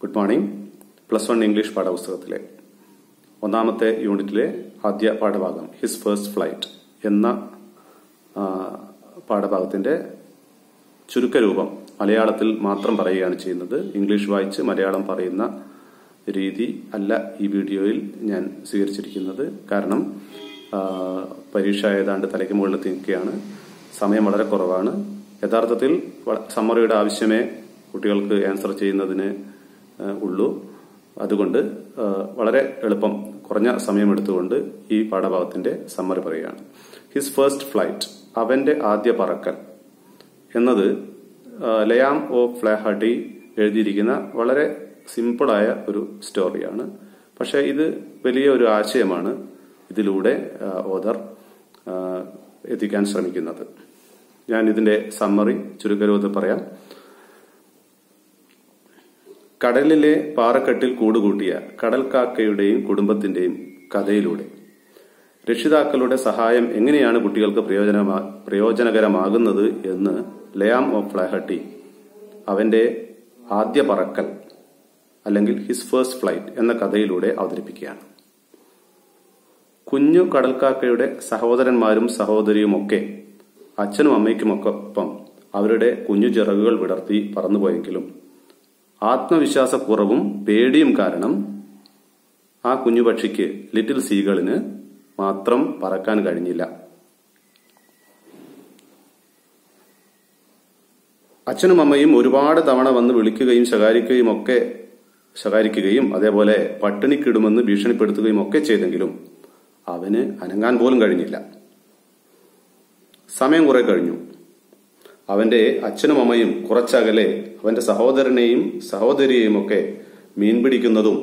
Good morning plus one English പാഠപുസ്തകത്തിലെ ഒന്നാമത്തെ യൂണിറ്റിലെ ആദ്യ പാഠഭാഗം ഹിസ് ഫേസ്റ്റ് ഫ്ലൈറ്റ് എന്ന പാഠഭാഗത്തിന്റെ ചുരുക്കരൂപം മലയാളത്തിൽ മാത്രം പറയുകയാണ് ചെയ്യുന്നത്. ഇംഗ്ലീഷ് വായിച്ച് മലയാളം പറയുന്ന രീതി അല്ല ഈ വീഡിയോയിൽ ഞാൻ സ്വീകരിച്ചിരിക്കുന്നത്. കാരണം പരീക്ഷ ഏതാണ്ട് തലയ്ക്ക് മുകളിൽ നിൽക്കുകയാണ് സമയം വളരെ കുറവാണ്. യഥാർത്ഥത്തിൽ സമ്മറിയുടെ ആവശ്യമേ കുട്ടികൾക്ക് ആൻസർ ചെയ്യുന്നതിന് ഉള്ളൂ. അതുകൊണ്ട് വളരെ എളുപ്പം കുറഞ്ഞ സമയമെടുത്തുകൊണ്ട് ഈ പാഠഭാഗത്തിന്റെ സമ്മറി പറയുകയാണ്. ഹിസ് ഫസ്റ്റ് ഫ്ലൈറ്റ് അവന്റെ ആദ്യ പറക്കൽ എന്നത് ലയാം ഓ ഫ്ലാഹട്ടി എഴുതിയിരിക്കുന്ന വളരെ സിമ്പിളായ ഒരു സ്റ്റോറിയാണ് പക്ഷേ ഇത് വലിയ ഒരു ആശയമാണ് ഇതിലൂടെ ഓദർ എത്തിക്കാൻ ശ്രമിക്കുന്നത്. ഞാൻ ഇതിന്റെ സമ്മറി ചുരുക്കരൂപത്തിൽ പറയാം. കടലിലെ പാറക്കെട്ടിൽ കൂടുകൂട്ടിയ കടൽക്കാക്കയുടെയും കുടുംബത്തിന്റെയും കഥയിലൂടെ. രക്ഷിതാക്കളുടെ സഹായം എങ്ങനെയാണ് കുട്ടികൾക്ക് പ്രയോജനമാ പ്രയോജനകരമാകുന്നത് എന്ന് ലയാം ഓഫ് ഫ്ലാഹട്ടി അവന്റെ ആദ്യ പറക്കൽ അല്ലെങ്കിൽ ഹിസ് ഫേസ്റ്റ് ഫ്ലൈറ്റ് എന്ന കഥയിലൂടെ അവതരിപ്പിക്കുകയാണ്. കുഞ്ഞു കടൽക്കാക്കയുടെ സഹോദരന്മാരും സഹോദരിയുമൊക്കെ അച്ഛനും അമ്മയ്ക്കുമൊക്കെ ഒപ്പം അവരുടെ കുഞ്ഞു ചിറകുകൾ വിടർത്തി പറന്നുപോയെങ്കിലും ആത്മവിശ്വാസക്കുറവും പേടിയും കാരണം ആ കുഞ്ഞു പക്ഷിക്ക് ലിറ്റിൽ സീകളിന് മാത്രം പറക്കാൻ കഴിഞ്ഞില്ല. അച്ഛനും അമ്മയും ഒരുപാട് തവണ വന്ന് വിളിക്കുകയും ശകാരിക്കുകയും ഒക്കെ ശകാരിക്കുകയും അതേപോലെ പട്ടിണിക്കിടുമെന്ന് ഭീഷണിപ്പെടുത്തുകയും ഒക്കെ ചെയ്തെങ്കിലും അവന് അനങ്ങാൻ പോലും കഴിഞ്ഞില്ല. സമയം കുറെ കഴിഞ്ഞു. അവന്റെ അച്ഛനും അമ്മയും കുറച്ചകലെ അവന്റെ സഹോദരനെയും സഹോദരിയെയും ഒക്കെ മീൻ പിടിക്കുന്നതും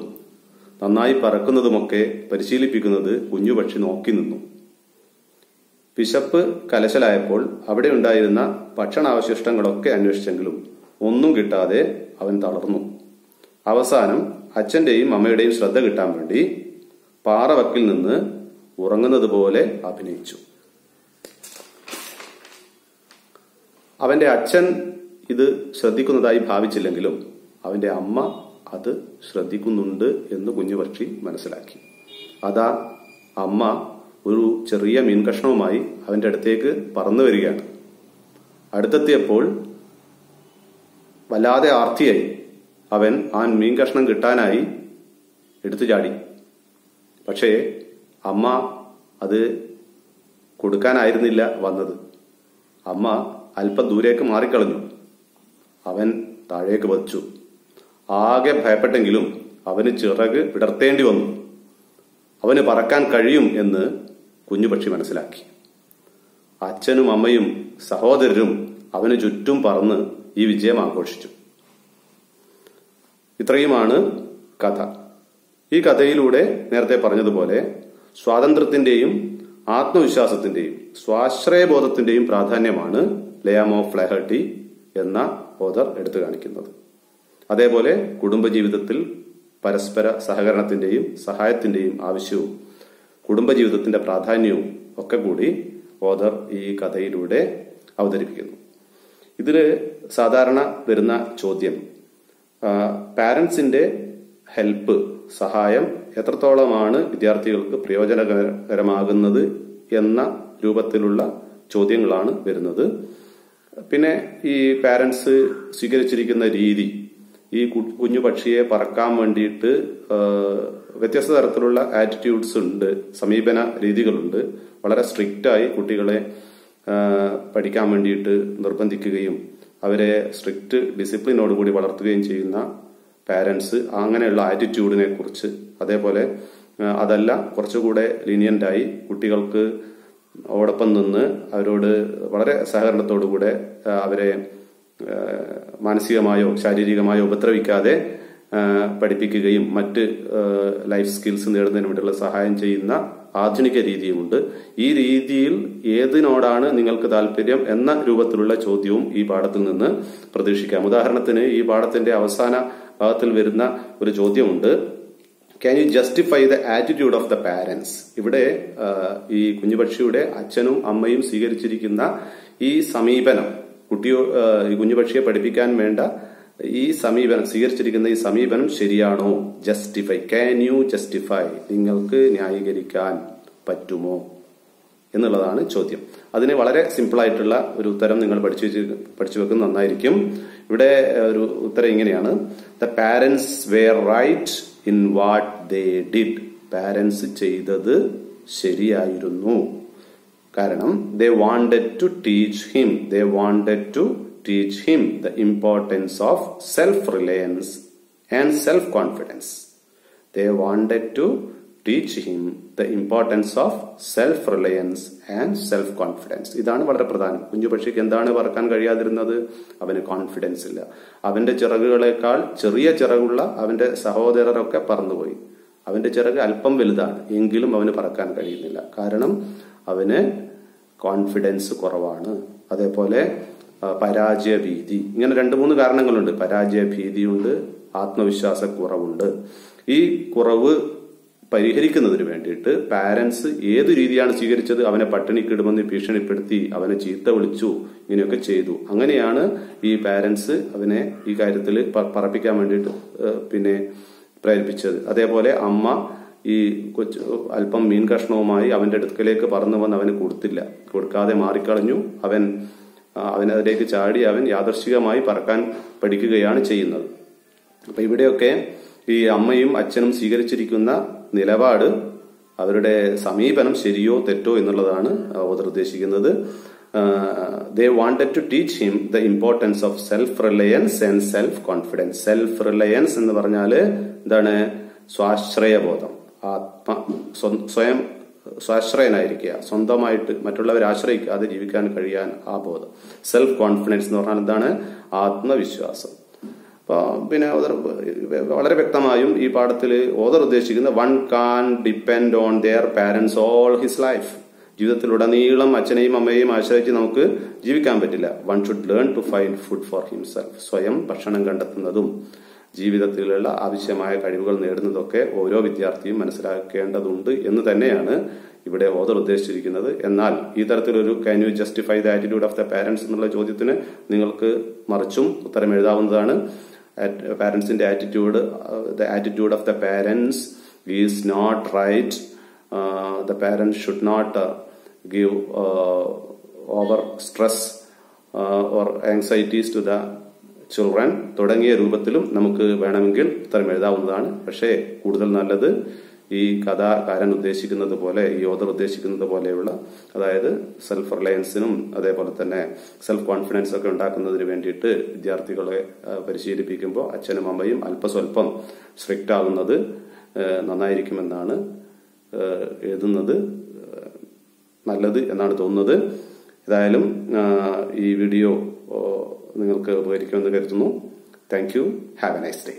നന്നായി പറക്കുന്നതുമൊക്കെ പരിശീലിപ്പിക്കുന്നത് കുഞ്ഞുപക്ഷി നോക്കി നിന്നു. വിശപ്പ് കലശലായപ്പോൾ അവിടെ ഉണ്ടായിരുന്ന ഭക്ഷണാവശിഷ്ടങ്ങളൊക്കെ അന്വേഷിച്ചെങ്കിലും ഒന്നും കിട്ടാതെ അവൻ തളർന്നു. അവസാനം അച്ഛന്റെയും അമ്മയുടെയും ശ്രദ്ധ കിട്ടാൻ വേണ്ടി പാറവക്കിൽ നിന്ന് ഉറങ്ങുന്നത് പോലെ അഭിനയിച്ചു. അവന്റെ അച്ഛൻ ഇത് ശ്രദ്ധിക്കുന്നതായി ഭാവിച്ചില്ലെങ്കിലും അവന്റെ അമ്മ അത് ശ്രദ്ധിക്കുന്നുണ്ട് എന്ന് കുഞ്ഞുപക്ഷി മനസ്സിലാക്കി. അതാ അമ്മ ഒരു ചെറിയ മീൻ കഷ്ണവുമായി അവന്റെ അടുത്തേക്ക് പറന്നു വരികയാണ്. അടുത്തെത്തിയപ്പോൾ വല്ലാതെ ആർത്തിയായി. അവൻ ആ മീൻ കഷ്ണം കിട്ടാനായി എടുത്തു ചാടി. പക്ഷേ അമ്മ അത് കൊടുക്കാനായിരുന്നില്ല വന്നത്. അമ്മ അല്പം ദൂരേക്ക് മാറിക്കളഞ്ഞു. അവൻ താഴേക്ക് വച്ചു. ആകെ ഭയപ്പെട്ടെങ്കിലും അവന് ചിറക് വിടർത്തേണ്ടി വന്നു. അവന് പറക്കാൻ കഴിയും എന്ന് കുഞ്ഞുപക്ഷി മനസ്സിലാക്കി. അച്ഛനും അമ്മയും സഹോദരരും അവന് ചുറ്റും പറന്ന് ഈ വിജയം ആഘോഷിച്ചു. ഇത്രയുമാണ് കഥ. ഈ കഥയിലൂടെ നേരത്തെ പറഞ്ഞതുപോലെ സ്വാതന്ത്ര്യത്തിന്റെയും ആത്മവിശ്വാസത്തിന്റെയും സ്വാശ്രയബോധത്തിന്റെയും പ്രാധാന്യമാണ് ലയാം ഓഫ് ഫ്ലഹർട്ടി എന്ന ഓദർ എടുത്തു കാണിക്കുന്നത്. അതേപോലെ കുടുംബജീവിതത്തിൽ പരസ്പര സഹകരണത്തിന്റെയും സഹായത്തിന്റെയും ആവശ്യവും കുടുംബജീവിതത്തിന്റെ പ്രാധാന്യവും ഒക്കെ കൂടി ഓദർ ഈ കഥയിലൂടെ അവതരിപ്പിക്കുന്നു. ഇതിൽ സാധാരണ വരുന്ന ചോദ്യം പാരന്റ്സിന്റെ ഹെൽപ്പ് സഹായം എത്രത്തോളമാണ് വിദ്യാർത്ഥികൾക്ക് പ്രയോജനകരമാകുന്നത് എന്ന രൂപത്തിലുള്ള ചോദ്യങ്ങളാണ് വരുന്നത്. പിന്നെ ഈ പാരന്റ്സ് സ്വീകരിച്ചിരിക്കുന്ന രീതി ഈ കുഞ്ഞു പക്ഷിയെ പറക്കാൻ വേണ്ടിയിട്ട് വ്യത്യസ്ത തരത്തിലുള്ള ആറ്റിറ്റ്യൂഡ്സ് ഉണ്ട് സമീപന രീതികളുണ്ട്. വളരെ സ്ട്രിക്റ്റ് ആയി കുട്ടികളെ പഠിക്കാൻ വേണ്ടിയിട്ട് നിർബന്ധിക്കുകയും അവരെ സ്ട്രിക്റ്റ് ഡിസിപ്ലിനോടുകൂടി വളർത്തുകയും ചെയ്യുന്ന പാരന്റ്സ് അങ്ങനെയുള്ള ആറ്റിറ്റ്യൂഡിനെ കുറിച്ച് അതേപോലെ അതല്ല കുറച്ചുകൂടെ ലീനിയന്റായി കുട്ടികൾക്ക് ഓടൊപ്പം നിന്ന് അവരോട് വളരെ സഹകരണത്തോടുകൂടെ അവരെ മാനസികമായോ ശാരീരികമായോ ഉപദ്രവിക്കാതെ പഠിപ്പിക്കുകയും മറ്റ് ലൈഫ് സ്കിൽസ് നേടുന്നതിന് വേണ്ടിയുള്ള സഹായം ചെയ്യുന്ന ആധുനിക രീതിയുമുണ്ട്. ഈ രീതിയിൽ ഏതിനോടാണ് നിങ്ങൾക്ക് താല്പര്യം എന്ന രൂപത്തിലുള്ള ചോദ്യവും ഈ പാഠത്തിൽ നിന്ന് പ്രതീക്ഷിക്കാം. ഉദാഹരണത്തിന് ഈ പാഠത്തിന്റെ അവസാന ഭാഗത്തിൽ വരുന്ന ഒരു ചോദ്യമുണ്ട്. Can you justify the attitude of the parents ഇവിടെ ഈ കുഞ്ഞുപക്ഷിയുടെ അച്ഛനും അമ്മയും സ്വീകരിച്ചിരിക്കുന്ന ഈ സമീപനം കുട്ടിയോ ഈ കുഞ്ഞുപക്ഷിയെ പഠിപ്പിക്കാൻ വേണ്ട ഈ സമീപനം സ്വീകരിച്ചിരിക്കുന്ന ഈ സമീപനം ശരിയാണോ? ജസ്റ്റിഫൈ ക്യാൻ യു ജസ്റ്റിഫൈ നിങ്ങൾക്ക് ന്യായീകരിക്കാൻ പറ്റുമോ? എന്നുള്ളതാണ് ചോദ്യം. അതിന് വളരെ സിമ്പിളായിട്ടുള്ള ഒരു ഉത്തരം നിങ്ങൾ പഠിച്ചു പഠിച്ചു വെക്കുന്നത് നന്നായിരിക്കും. ഇവിടെ ഒരു ഉത്തരം ഇങ്ങനെയാണ്. The parents were right in what they did parents ചെയ്തത് ശരിയായിരുന്നു. കാരണം they wanted to teach him they wanted to teach him the importance of self reliance and self confidence they wanted to teach him the importance of self reliance and self confidence ഇതാണ് വളരെ പ്രധാനം. കുഞ്ഞു പക്ഷിക്ക് എന്താണ് പറക്കാൻ കഴിയാതിരുന്നത്? അവന് confidence ഇല്ല. അവന്റെ ചിറകുകളെക്കാൾ ചെറിയ ചിറകുള്ള അവന്റെ സഹോദരരൊക്കെ പറന്നുപോയി. അവന്റെ ചിറക് അല്പം വലുതാണ്. എങ്കിലും അവന് പറക്കാൻ കഴിയുന്നില്ല. കാരണം അവന് കോൺഫിഡൻസ് കുറവാണ്. അതേപോലെ പരാജയ ഭീതി ഇങ്ങനെ രണ്ട് മൂന്ന് കാരണങ്ങളുണ്ട്. പരാജയ ഭീതിയുണ്ട് ആത്മവിശ്വാസക്കുറവുണ്ട്. ഈ കുറവ് പരിഹരിക്കുന്നതിന് വേണ്ടിയിട്ട് പാരന്റ്സ് ഏതു രീതിയാണ് സ്വീകരിച്ചത്? അവനെ പട്ടിണിക്കിടുമെന്ന് ഭീഷണിപ്പെടുത്തി അവനെ ചീത്ത വിളിച്ചു ഇങ്ങനെയൊക്കെ ചെയ്തു. അങ്ങനെയാണ് ഈ പാരന്റ്സ് അവനെ ഈ കാര്യത്തിൽ പറപ്പിക്കാൻ വേണ്ടിയിട്ട് പിന്നെ പ്രേരിപ്പിച്ചത്. അതേപോലെ അമ്മ ഈ കൊച്ചു അല്പം മീൻ കഷ്ണവുമായി അവന്റെ അടുക്കലേക്ക് പറന്നു വന്ന് അവന് കൊടുത്തില്ല. കൊടുക്കാതെ മാറിക്കളഞ്ഞു. അവൻ അവനതിലേക്ക് ചാടി അവൻ യാദർശികമായി പറക്കാൻ പഠിക്കുകയാണ് ചെയ്യുന്നത്. അപ്പൊ ഇവിടെയൊക്കെ ഈ അമ്മയും അച്ഛനും സ്വീകരിച്ചിരിക്കുന്ന നിലപാട് അവരുടെ സമീപനം ശരിയോ തെറ്റോ എന്നുള്ളതാണ് അവർ ഉദ്ദേശിക്കുന്നത്. They wanted to teach him the importance of self reliance and self confidence self reliance എന്ന് പറഞ്ഞാൽ എന്താണ്? സ്വാശ്രയബോധം. ആത്മ സ്വയം സ്വാശ്രയനായിരിക്കുക. സ്വന്തമായിട്ട് മറ്റുള്ളവരെ ആശ്രയിക്കാതെ ജീവിക്കാൻ കഴിയാൻ ആ ബോധം. സെൽഫ് കോൺഫിഡൻസ് എന്ന് പറഞ്ഞാൽ എന്താണ്? ആത്മവിശ്വാസം. അപ്പൊ പിന്നെ വളരെ വ്യക്തമായും ഈ പാഠത്തിൽ ഓതർ ഉദ്ദേശിക്കുന്ന one can depend on their parents all his life ജീവിതത്തിലുടനീളം അച്ഛനെയും അമ്മയെയും ആശ്രയിച്ച് നമുക്ക് ജീവിക്കാൻ പറ്റില്ല. One should learn to find food for himself സ്വയം ഭക്ഷണം കണ്ടെത്തുന്നതും ജീവിതത്തിലുള്ള ആവശ്യമായ കഴിവുകൾ നേടുന്നതൊക്കെ ഓരോ വിദ്യാർത്ഥിയും മനസ്സിലാക്കേണ്ടതുണ്ട് എന്ന് തന്നെയാണ് ഇവിടെ ഓതർ ഉദ്ദേശിച്ചിരിക്കുന്നത്. എന്നാൽ ഈ തരത്തിലൊരു can you justify the attitude of the parents എന്നുള്ള ചോദ്യത്തിന് നിങ്ങൾക്ക് മറിച്ചും ഉത്തരം എഴുതാവുന്നതാണ്. പാരന്റ്സിന്റെ attitude the attitude of the parents is not right the parents should not give over stress or anxieties to the children തുടങ്ങിയ രൂപത്തിലും നമുക്ക് വേണമെങ്കിൽ ഉത്തരം എഴുതാവുന്നതാണ്. പക്ഷേ കൂടുതൽ നല്ലത് ഈ കഥാകാരൻ ഉദ്ദേശിക്കുന്നത് പോലെ ഈ യോധർ ഉദ്ദേശിക്കുന്നത് പോലെയുള്ള അതായത് സെൽഫ് റിലയൻസിനും അതേപോലെ തന്നെ സെൽഫ് കോൺഫിഡൻസ് ഒക്കെ ഉണ്ടാക്കുന്നതിന് വേണ്ടിയിട്ട് വിദ്യാർത്ഥികളെ പരിശീലിപ്പിക്കുമ്പോൾ അച്ഛനും അമ്മയും അല്പസ്വല്പം സ്ട്രിക്റ്റ് ആകുന്നത് നന്നായിരിക്കുമെന്നാണ് എഴുതുന്നത് നല്ലത് എന്നാണ് തോന്നുന്നത്. ഏതായാലും ഈ വീഡിയോ നിങ്ങൾക്ക് ഉപകരിക്കുമെന്ന് കരുതുന്നു. Thank you have a nice day